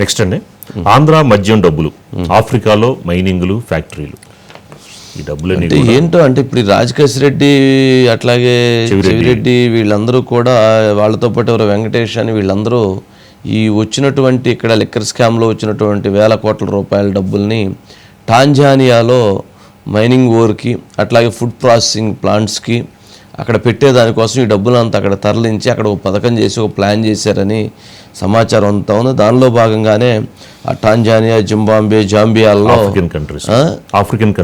Next అండి. ఆంధ్ర మద్యం డబ్బులు. ఆఫ్రికాలో మైనింగ్లు ఫ్యాక్టరీలు. ఈ డబ్బులన్నీ అంటే ఏంటో అంటే ఇప్పుడు రాజకేశ్ రెడ్డి అట్లాగే చెవిరెడ్డి వీళ్ళందరూ కూడా వాళ్ళతో పాటు ఎవరో వెంకటేష్ అని వీళ్ళందరూ ఈ వచ్చినటువంటి ఇక్కడ లిక్కర్ స్కామ్లో వచ్చినటువంటి వేల కోట్ల రూపాయల డబ్బుల్ని టాంజానియాలో మైనింగ్ ఓర్కి అట్లాగే ఫుడ్ ప్రాసెసింగ్ ప్లాంట్స్కి అక్కడ పెట్టేదానికోసం ఈ డబ్బులు అంతా అక్కడ తరలించి అక్కడ ఒక పథకం చేసి ఒక ప్లాన్ చేశారని సమాచారం అంతా ఉంది. దానిలో భాగంగానే ఆ టాంజానియా జింబాంబే జాంబియాల్లో ఆఫ్రికన్ కంట్రీస్? ఆఫ్రికన్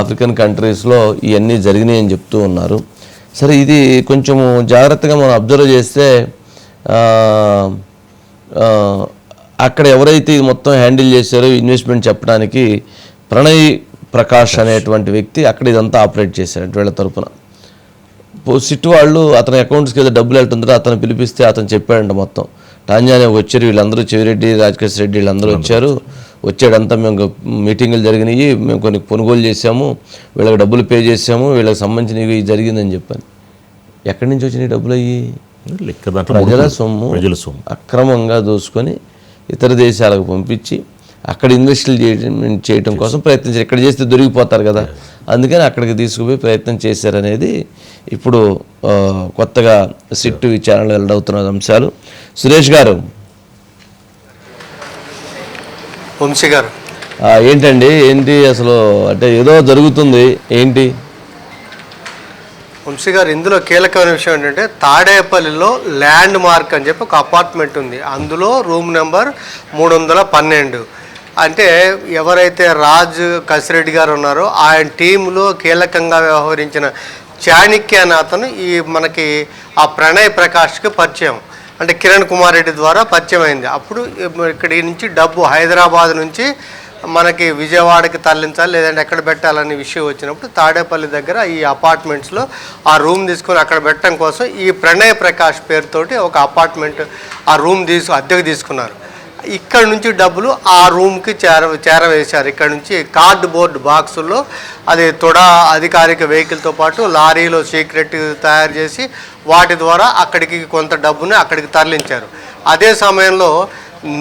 ఆఫ్రికన్ కంట్రీస్లో ఇవన్నీ జరిగినాయి అని చెప్తూ ఉన్నారు. సరే ఇది కొంచెము జాగ్రత్తగా మనం అబ్జర్వ్ చేస్తే అక్కడ ఎవరైతే ఇది మొత్తం హ్యాండిల్ చేశారో ఇన్వెస్ట్మెంట్ చెప్పడానికి ప్రణయ్ ప్రకాష్ అనేటువంటి వ్యక్తి అక్కడ ఇదంతా ఆపరేట్ చేశాడు వీళ్ళ తరపున. పో- సిట్ వాళ్ళు అతని అకౌంట్స్కి ఏదో డబ్బులు వెళ్తుందో అతను పిలిపిస్తే అతను చెప్పాడంట మొత్తం. టాంజానియా వచ్చారు వీళ్ళందరూ చెవిరెడ్డి రాజకేశ్ రెడ్డి వీళ్ళందరూ వచ్చారు. వచ్చాడంతా మేము మీటింగులు జరిగినాయి మేము కొన్ని కొనుగోలు చేసాము వీళ్ళకి డబ్బులు పే చేసాము వీళ్ళకి సంబంధించినవి జరిగిందని చెప్పాను. ఎక్కడి నుంచి వచ్చినాయి డబ్బులు అయ్యి? ప్రజల సొమ్ము ప్రజల సొమ్ము. అక్రమంగా దోసుకొని ఇతర దేశాలకు పంపించి అక్కడ ఇన్వెస్టులు చేయడం చేయటం కోసం ప్రయత్నించారు. ఇక్కడ చేస్తే దొరికిపోతారు కదా. అందుకని అక్కడికి తీసుకుపోయి ప్రయత్నం చేశారనేది ఇప్పుడు కొత్తగా సిట్టు విచారణలో వెల్లడవుతున్న అంశాలు. సురేష్ గారు. వంశీ గారు. ఏంటండి ఏంటి అసలు అంటే ఏదో జరుగుతుంది ఏంటి? వంశీ గారు ఇందులో కీలకమైన విషయం ఏంటంటే తాడేపల్లిలో ల్యాండ్ మార్క్ అని చెప్పి ఒక అపార్ట్మెంట్ ఉంది. అందులో రూమ్ నెంబర్ మూడు వందల పన్నెండు. అంటే ఎవరైతే రాజు కసిరెడ్డి గారు ఉన్నారో ఆయన టీంలో కీలకంగా వ్యవహరించిన చాణిక్య అనే అతను ఈ మనకి ఆ ప్రణయ్ ప్రకాష్కి పరిచయం. అంటే కిరణ్ కుమార్ రెడ్డి ద్వారా పరిచయం అయింది అప్పుడు ఇక్కడి నుంచి డబ్బు హైదరాబాద్ నుంచి మనకి విజయవాడకి తరలించాలి లేదంటే ఎక్కడ పెట్టాలనే విషయం వచ్చినప్పుడు తాడేపల్లి దగ్గర ఈ అపార్ట్మెంట్స్లో ఆ రూమ్ తీసుకొని అక్కడ పెట్టడం కోసం ఈ ప్రణయ్ ప్రకాష్ పేరుతోటి ఒక అపార్ట్మెంట్ ఆ రూమ్ తీసు అద్దెకు తీసుకున్నారు. ఇక్కడ నుంచి డబ్బులు ఆ రూమ్కి చేర చేరవేశారు. ఇక్కడ నుంచి కార్డ్ బోర్డ్ బాక్సుల్లో అది తొడ అధికారిక వెహికల్తో పాటు లారీలో సీక్రెట్ తయారు చేసి వాటి ద్వారా అక్కడికి కొంత డబ్బుని అక్కడికి తరలించారు. అదే సమయంలో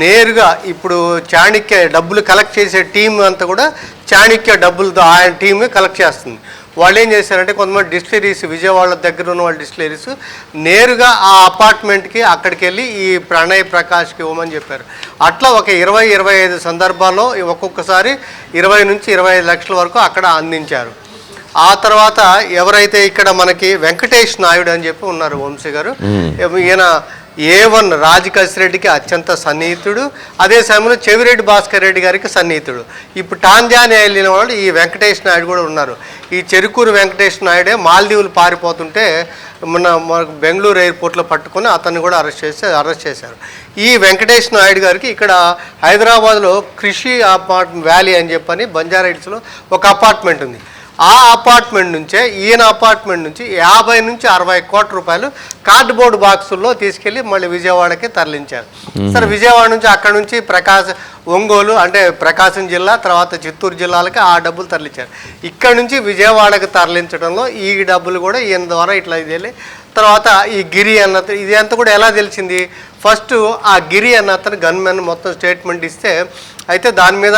నేరుగా ఇప్పుడు చాణక్య డబ్బులు కలెక్ట్ చేసే టీం అంతా కూడా చాణక్య డబ్బులతో ఆయన టీమే కలెక్ట్ చేస్తుంది. వాళ్ళు ఏం చేశారంటే కొంతమంది డిస్టిలరీస్ విజయవాడ దగ్గర ఉన్న వాళ్ళ డిస్టిలరీస్ నేరుగా ఆ అపార్ట్మెంట్కి అక్కడికి వెళ్ళి ఈ ప్రణయ్ ప్రకాష్కి ఇవ్వమని చెప్పారు. అట్లా ఒక ఇరవై ఇరవై ఐదు సందర్భాల్లో ఒక్కొక్కసారి ఇరవై నుంచి ఇరవై ఐదు లక్షల వరకు అక్కడ అందించారు. ఆ తర్వాత ఎవరైతే ఇక్కడ మనకి వెంకటేష్ నాయుడు అని చెప్పి ఉన్నారు వంశీ గారు ఈయన ఏ వన్ రెడ్డికి అత్యంత సన్నిహితుడు అదే సమయంలో చెవిరెడ్డి భాస్కర్ రెడ్డి గారికి సన్నిహితుడు. ఇప్పుడు టాంజానియా వెళ్ళిన వాళ్ళు ఈ వెంకటేష్ నాయుడు కూడా ఉన్నారు. ఈ చెరుకూరు వెంకటేష్ నాయుడే మాల్దీవులు పారిపోతుంటే మన మనకు బెంగళూరు ఎయిర్పోర్ట్లో పట్టుకొని అతన్ని కూడా అరెస్ట్ చేసి అరెస్ట్ చేశారు. ఈ వెంకటేష్ నాయుడు గారికి ఇక్కడ హైదరాబాద్లో కృషి అపార్ట్ వ్యాలీ అని చెప్పని బంజారా హిల్స్లో ఒక అపార్ట్మెంట్ ఉంది. ఆ అపార్ట్మెంట్ నుంచే ఈయన అపార్ట్మెంట్ నుంచి యాభై నుంచి అరవై కోట్ల రూపాయలు కార్డ్బోర్డ్ బాక్సుల్లో తీసుకెళ్ళి మళ్ళీ విజయవాడకి తరలించారు. సరే విజయవాడ నుంచి అక్కడ నుంచి ప్రకాశ ఒంగోలు అంటే ప్రకాశం జిల్లా తర్వాత చిత్తూరు జిల్లాలకి ఆ డబ్బులు తరలించారు. ఇక్కడ నుంచి విజయవాడకి తరలించడంలో ఈ డబ్బులు కూడా ఈయన ద్వారా ఇట్లా ఇది వెళ్ళి తర్వాత ఈ గిరి అన్న ఇది అంతా కూడా ఎలా తెలిసింది? ఫస్ట్ ఆ గిరి అన్న అతను గన్మెన్ మొత్తం స్టేట్మెంట్ ఇస్తే అయితే దాని మీద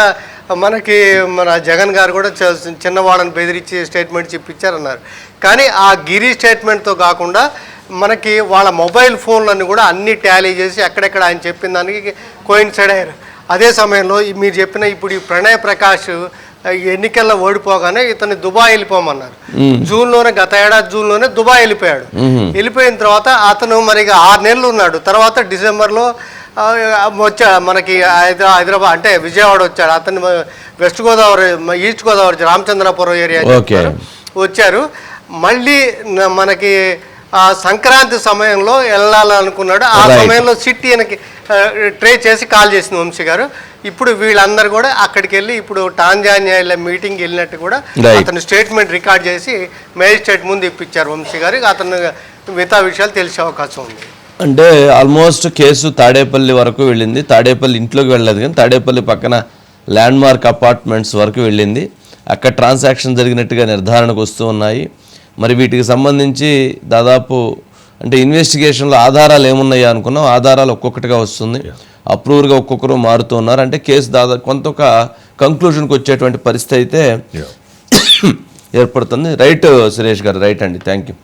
మనకి మన జగన్ గారు కూడా చ- చిన్నవాడని బెదిరించి స్టేట్మెంట్ చెప్పించారన్నారు కానీ ఆ గిరి స్టేట్మెంట్తో కాకుండా మనకి వాళ్ళ మొబైల్ ఫోన్లన్నీ కూడా అన్ని టాలీ చేసి ఎక్కడెక్కడ ఆయన చెప్పిన దానికి కోయిన్సైడ్ అయ్యారు. అదే సమయంలో మీరు చెప్పిన ఇప్పుడు ఈ ప్రణయ్ ప్రకాష్ ఎన్నికల్లో ఓడిపోగానే ఇతన్ని దుబాయ్ వెళ్ళిపోమన్నారు. జూన్లోనే గత ఏడాది జూన్లోనే దుబాయ్ వెళ్ళిపోయాడు. వెళ్ళిపోయిన తర్వాత అతను మరి ఆరు నెలలు ఉన్నాడు. తర్వాత డిసెంబర్లో ఆ, వచ్చా మనకి హైదరా హైదరాబాద్ అంటే విజయవాడ వచ్చాడు. అతను west Godavari east Godavari Ramachandrapuram area. వచ్చారు. మళ్ళీ మనకి ఆ సంక్రాంతి సమయంలో వెళ్ళాలనుకున్నాడు. ఆ. సమయంలో సిటీ వెనక్కి ట్రే చేసి కాల్ చేసింది వంశీ గారు. ఇప్పుడు వీళ్ళందరూ కూడా అక్కడికి వెళ్ళి ఇప్పుడు టాంజానియా మీటింగ్ వెళ్ళినట్టు కూడా. అతను స్టేట్మెంట్ రికార్డ్ చేసి మేజిస్ట్రేట్ ముందు ఇప్పించారు వంశీ గారు. అతను మిగతా విషయాలు తెలిసే అవకాశం ఉంది. అంటే ఆల్మోస్ట్ కేసు తాడేపల్లి వరకు వెళ్ళింది. తాడేపల్లి ఇంట్లోకి వెళ్ళలేదు కానీ తాడేపల్లి పక్కన ల్యాండ్ మార్క్ అపార్ట్మెంట్స్ వరకు వెళ్ళింది. అక్కడ ట్రాన్సాక్షన్ జరిగినట్టుగా నిర్ధారణకు వస్తూ ఉన్నాయి. మరి వీటికి సంబంధించి దాదాపు అంటే ఇన్వెస్టిగేషన్లో ఆధారాలు ఏమున్నాయా అనుకున్నాం. ఆధారాలు ఒక్కొక్కటిగా వస్తుంది. అప్రూవర్గా ఒక్కొక్కరు మారుతూ ఉన్నారు. అంటే కేసు దాదాపు కొంత ఒక కంక్లూజన్కి వచ్చేటువంటి పరిస్థితి అయితే. ఏర్పడుతుంది. రైట్ సురేష్ గారు రైట్ అండి. Thank you